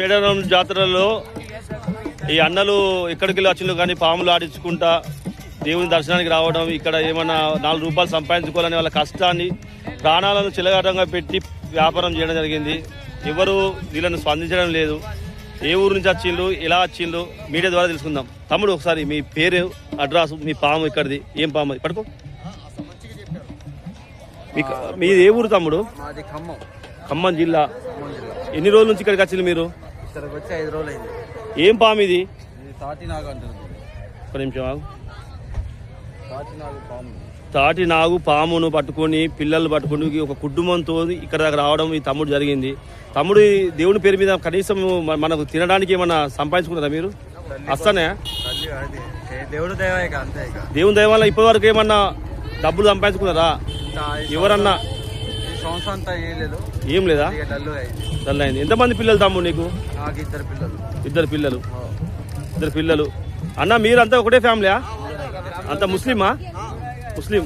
మేడారం జాతరలో ఈ అన్నలు ఎక్కడికి వెళ్ళి వచ్చిన కానీ పాములు ఆడించుకుంటా దేవుని దర్శనానికి రావడం ఇక్కడ ఏమన్నా నాలుగు రూపాయలు సంపాదించుకోవాలని వాళ్ళ కష్టాన్ని ప్రాణాలను చిలగాటంగా పెట్టి వ్యాపారం చేయడం జరిగింది. ఎవరు వీళ్ళని స్పందించడం లేదు. ఏ ఊరు నుంచి వచ్చిండ్రు ఎలా వచ్చిండ్రు మీడియా ద్వారా తెలుసుకుందాం. తమ్ముడు ఒకసారి మీ పేరు అడ్రస్ మీ పాము ఇక్కడిది ఏం పాము? పడుకో మీకు మీది ఏ ఊరు తమ్ముడు? ఖమ్మం. జిల్లా. ఎన్ని రోజుల నుంచి ఇక్కడికి వచ్చింది మీరు? ఇక్కడికి వచ్చి ఐదు రోజులు అయింది ఏం పాము ఇది? ఇది తాటి నాగు అంటుంది ఒక నిమిషం ఆగు. తాటి నాగు పాము. తాటి నాగు పామును పట్టుకొని పిల్లలు పట్టుకొని ఒక కుటుంబంతో ఇక్కడ దాకా రావడం ఈ తమ్ముడు జరిగింది. తమ్ముడు దేవుని పేరు మీద కనీసం మనకు తినడానికి ఏమన్నా సంపాదించుకున్నారా మీరు? ఏ దేవుడు దేవుని దయ వల్ల ఇప్పటి వరకు ఏమన్నా డబ్బులు సంపాదించుకున్నారా? ఎవరన్నా సంవత్సరం అంతా ఏం లేదు? ఏం డల్ అయింది. ఎంతమంది పిల్లలు తమ్ముడు నీకు? నాకు ఇద్దరు పిల్లలు. ఇద్దరు పిల్లలు. ఇద్దరు పిల్లలు. అన్న మీరంతా ఒకటే ఫ్యామిలీయా? అంత ముస్లిమా? ముస్లిం.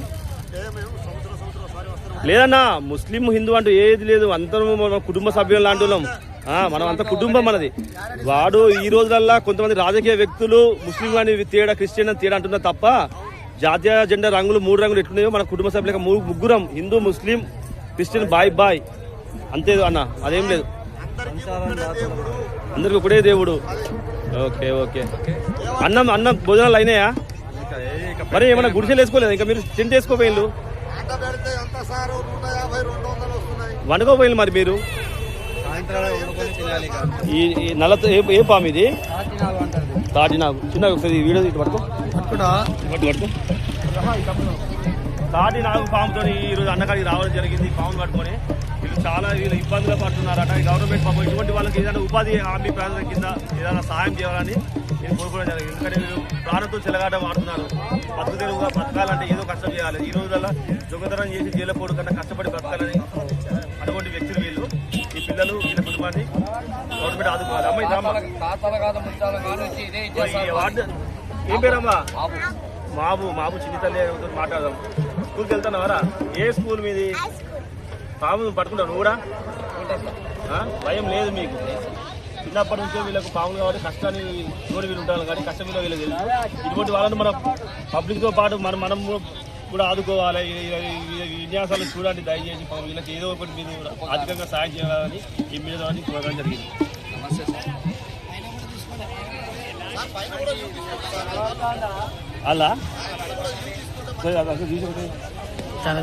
లేదన్నా ముస్లిం హిందూ అంటూ ఏది లేదు. అందరం మన కుటుంబ సభ్యులు లాంటి వాళ్ళం. మనం అంత కుటుంబం మనది. వాడు ఈ రోజులల్లా కొంతమంది రాజకీయ వ్యక్తులు ముస్లిం అని తేడా క్రిస్టియన్ అని తేడా అంటున్నారు తప్ప జాతీయ జెండా రంగులు మూడు రంగులు ఎట్లున్నాయో మన కుటుంబ సభ్యులకు ముగ్గురం హిందూ ముస్లిం క్రిస్టియన్ బాయ్ బాయ్ అంతే అన్న అదేం లేదు. అందరికి ఒకటే దేవుడు. Okay okay. అన్నం అన్నం భోజనాలు అయినాయా? మరి ఏమైనా గుడిసెలు వేసుకోలేదు? ఇంకా మీరు టెంట్ వేసుకోపోయిల్లు వండుకోపోయిల్లు మరి మీరు? ఈ నల్లతో ఏ పాము ఇది? తాటి నాకు చిన్న ఒకసారి వీడియో ఇటు పట్టుకో. పట్టుడా? పట్టు పట్టుకో. తాటి నాగు పాముతో ఈరోజు అన్నకాడికి రావడం జరిగింది. పామును పట్టుకొని వీళ్ళు చాలా వీళ్ళు ఇబ్బందులు పడుతున్నారట. ఈ గవర్నమెంట్ పాపం ఇటువంటి వాళ్ళకి ఏదైనా ఉపాధి హామీ ప్రాంతం కింద ఏదైనా సహాయం చేయాలని నేను కోరుకోవడం జరిగింది. ఎందుకంటే వీళ్ళు ప్రాణంతో చెలగాట వాడుతున్నారు బతుకు తెరువుగా బతకాలంటే ఏదో కష్టం చేయాలి. ఈ రోజుల్లో దొంగతనం చేసి జైలు పోడు కన్నా కష్టపడి బతకాలని అటువంటి వ్యక్తులు వీళ్ళు. ఈ పిల్లలు వీళ్ళ కుటుంబాన్ని గవర్నమెంట్ ఆదుకోవాలి. అమ్మాయి వార్డు ఏం పేరమ్మా? మాబు మాబు చిన్ని తల్లి ఎవరితో మాట్లాడదాం. స్కూల్కి వెళ్తున్నావారా ఏ స్కూల్ మీది? పాము పట్టుకుంటావు? నువ్వు కూడా? భయం లేదు మీకు. చిన్నప్పటి నుంచే వీళ్ళకు పాములు కాబట్టి కష్టాన్ని తోడి వీళ్ళు ఉంటారు కానీ కష్టం వీళ్ళు వీళ్ళకి తెలుసు. ఇటువంటి వాళ్ళని మనం పబ్లిక్తో పాటు మనం మనం కూడా ఆదుకోవాలి. విన్యాసాలు చూడండి దయచేసి. వీళ్ళకి ఏదో ఒకటి మీరు అధికంగా సాయం చేయాలని ఈ మీద కోరడం జరిగింది. అలా? చాలా